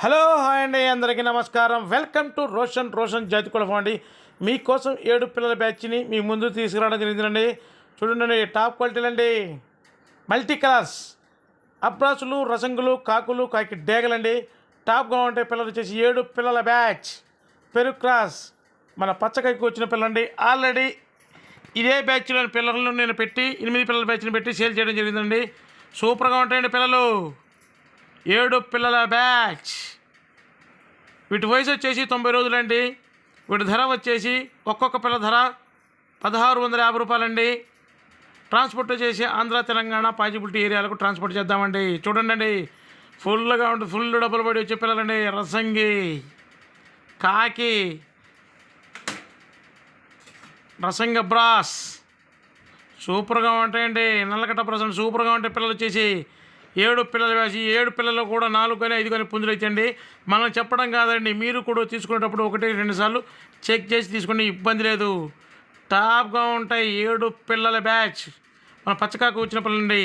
Hello hi అండి అందరికీ నమస్కారం. వెల్కమ్ టు రోషన్ రోషన్ జాతి కులఫం అండి మీకోసం ఏడు పిల్లల బ్యాచ్ని మీ ముందు తీసుకురావడం జరిగిందండి. చూడండి టాప్ క్వాలిటీలు అండి మల్టీ కలర్స్ అబ్రాసులు రసంగులు కాకులు కాకి డేగలండి. టాప్గా ఉంటే పిల్లలు వచ్చేసి ఏడు పిల్లల బ్యాచ్. పెరుగు క్రాస్. మన పచ్చకాయకు వచ్చిన పిల్లండి ఆల్రెడీ ఇదే బ్యాచ్లోని పిల్లలను నేను పెట్టి ఎనిమిది పిల్లల బ్యాచ్ని పెట్టి సేల్ చేయడం జరిగిందండి. సూపర్గా ఉంటాయండి పిల్లలు. ఏడు పిల్లల బ్యాచ్. వీటి వయసు వచ్చేసి తొంభై రోజులండి. వీటి ధర వచ్చేసి ఒక్కొక్క పిల్ల ధర పదహారు వందల యాభై రూపాయలండి. ట్రాన్స్పోర్ట్ చేసి ఆంధ్ర తెలంగాణ పాజిబిలిటీ ఏరియాలకు ట్రాన్స్పోర్ట్ చేద్దామండి. చూడండి అండి ఫుల్గా ఉంటుంది ఫుల్ డబ్బులు పడి వచ్చే పిల్లలండి. రసంగి కాకి రసంగ బ్రాస్. సూపర్గా ఉంటాయండి. నల్లకట్ట ప్రసన్న సూపర్గా ఉంటాయి పిల్లలు వచ్చేసి ఏడు పిల్లలు వేసి ఏడు పిల్లలు కూడా నాలుగు కానీ ఐదు కానీ పుంజులు ఇచ్చండి. మనం చెప్పడం కాదండి. మీరు కూడా తీసుకునేటప్పుడు ఒకటి రెండు సార్లు చెక్ చేసి తీసుకునే ఇబ్బంది లేదు. టాప్గా ఉంటాయి ఏడు పిల్లల బ్యాచ్. మన పచ్చకాకు వచ్చిన పిల్లలండి.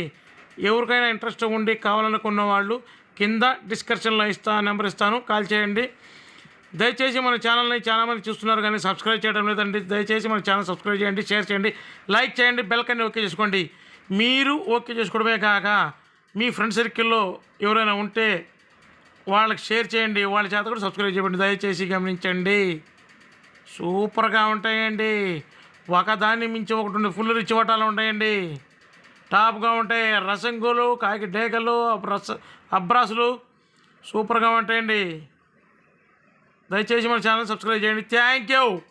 ఎవరికైనా ఇంట్రెస్ట్ ఉండి కావాలనుకున్న వాళ్ళు కింద డిస్క్రిప్షన్లో ఇస్తా నెంబర్ ఇస్తాను. కాల్ చేయండి. దయచేసి మన ఛానల్ని చాలా మంది చూస్తున్నారు కానీ సబ్స్క్రైబ్ చేయడం లేదండి. దయచేసి మన ఛానల్ సబ్స్క్రైబ్ చేయండి షేర్ చేయండి లైక్ చేయండి బెల్కన్ని ఓకే చేసుకోండి. మీరు ఓకే చేసుకోవడమే కాక మీ ఫ్రెండ్ సర్కిల్లో ఎవరైనా ఉంటే వాళ్ళకి షేర్ చేయండి. వాళ్ళ చేత కూడా సబ్స్క్రైబ్ చేయండి. దయచేసి గమనించండి. సూపర్గా ఉంటాయండి. ఒకదాన్ని మించి ఒకటి ఉండి ఫుల్ రిచ్ వటాలు ఉంటాయండి. టాప్గా ఉంటాయి. రసంగులు కాకి డేకలు రస అబ్రాసులు సూపర్గా ఉంటాయండి. దయచేసి మన ఛానల్ సబ్స్క్రైబ్ చేయండి. Thank you.